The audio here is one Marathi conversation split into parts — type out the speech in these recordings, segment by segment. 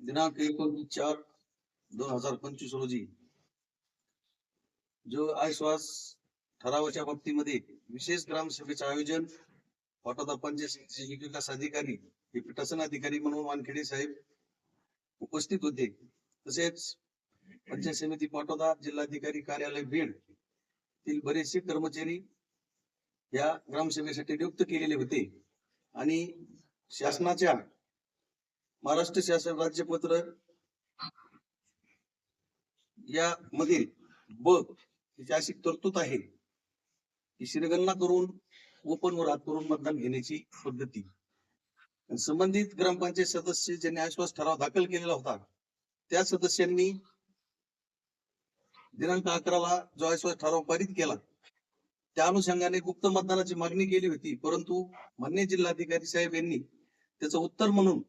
दिनांक एकोणतीस चार दोन हजार पंचवीस रोजी जो आयश्वास ठरावाच्या बाबतीमध्ये विशेष ग्रामसभेचे आयोजन पाटोदा पंचायत विकास अधिकारी हे प्रशासन अधिकारी म्हणून वानखेडे साहेब उपस्थित होते. तसेच पंचायत समिती पाटोदा जिल्हाधिकारी कार्यालय बीड तील बरेचसे कर्मचारी या ग्रामसभेसाठी नियुक्त केलेले होते. आणि शासनाच्या महाराष्ट्र शासन राज्यपत्र या मधील ब याची अशी तरतूद आहे की शिरगणना करून ओपन वर हात करून मतदान घेण्याची पद्धती. संबंधित ग्रामपंचायत सदस्य ज्यांनी आश्वास ठराव दाखल केलेला होता त्या सदस्यांनी दिनांक अकराला जो आश्वास ठराव पारित केला त्या अनुषंगाने गुप्त मतदानाची मागणी केली होती. परंतु मान्य जिल्हाधिकारी साहेब यांनी त्याचं उत्तर म्हणून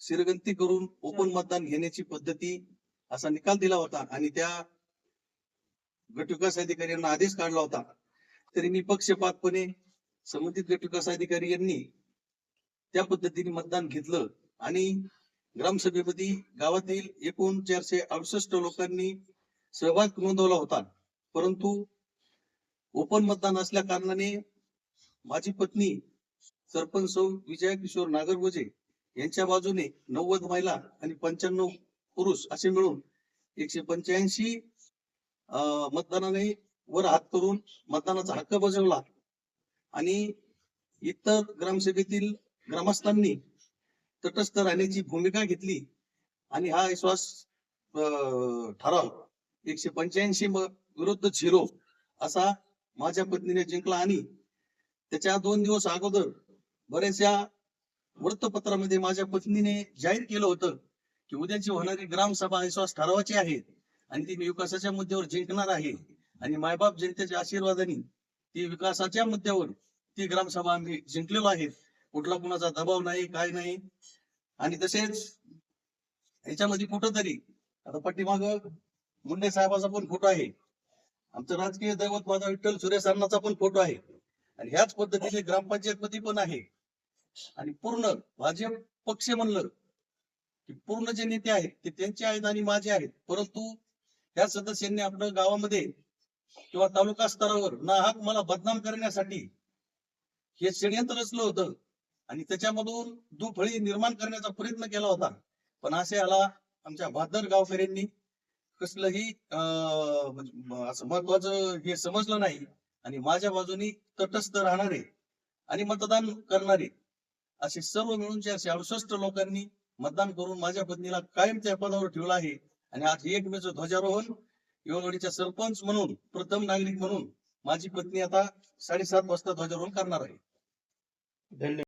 शिरगंती करून ओपन मतदान घेण्याची पद्धती असा निकाल दिला होता आणि त्या गट विकास अधिकाऱ्यांना आदेश काढला होता. तरी निपक्षपातपणे संबंधित गट विकास अधिकारी यांनी त्या पद्धतीने मतदान घेतलं आणि ग्रामसभेमध्ये गावातील एकूण चारशे अडुसष्ट लोकांनी सहभाग नोंदवला होता. परंतु ओपन मतदान असल्या कारणाने माझी पत्नी सरपंच सौ विजय किशोर नागरगोजे यांच्या बाजूने नव्वद महिला आणि पंच्याण्णव पुरुष असे मिळून एकशे पंच्याऐंशी मतदानाने वर हात करून मतदानाचा हक्क बजावला. आणि इतर ग्रामसभेतील ग्रामस्थांनी तटस्थ राहण्याची भूमिका घेतली. आणि हा विश्वास अं, ठराव एकशे पंच्याऐंशी विरुद्ध झिरो असा माझ्या पत्नीने जिंकला. आणि त्याच्या दोन दिवस अगोदर बऱ्याचशा वृत्तपत्रामध्ये माझ्या पत्नीने जाहीर केलं होतं की उद्याची होणारी ग्रामसभा विश्वास ठरावाची आहे आणि ती मी विकासाच्या मुद्द्यावर जिंकणार आहे. आणि मायबाप जनतेच्या आशीर्वादाने ती विकासाच्या मुद्द्यावर ती ग्रामसभा आम्ही जिंकलेलो आहे. कुठला कुणाचा दबाव नाही काय नाही. आणि तसेच याच्यामध्ये कुठंतरी आता पाठीमाग मुंडे साहेबाचा पण फोटो आहे. आमचं राजकीय दैवत माझा विठ्ठल सूर्य अण्णाचा पण फोटो आहे. आणि ह्याच पद्धतीने ग्रामपंचायत मध्ये पण आहे. आणि पूर्ण भाजप पक्ष म्हणलं की पूर्ण जे नेते आहेत ते त्यांचे आहेत आणि माझे आहेत. परंतु त्या सदस्यांनी आपल्या गावामध्ये किंवा तालुका स्तरावर नाहक मला बदनाम करण्यासाठी हे षडयंत्र रचलं होतं आणि त्याच्यामधून दुफळी निर्माण करण्याचा प्रयत्न केला होता. पण असे आला आमच्या भादर गावकऱ्यांनी कसलंही अं, म्हणजे, असं महत्वाचं हे समजलं नाही आणि माझ्या बाजूनी तटस्थ राहणारे आणि मतदान करणारे असे सर्व मिळून चारशे अडुसष्ट लोकांनी मतदान करून माझ्या पत्नीला कायम त्या पदावर ठेवलं आहे. आणि आज एकमेचं ध्वजारोहण युववाडीच्या सरपंच म्हणून प्रथम नागरिक म्हणून माझी पत्नी आता साडेसात वाजता ध्वजारोहण करणार आहे. धन्यवाद.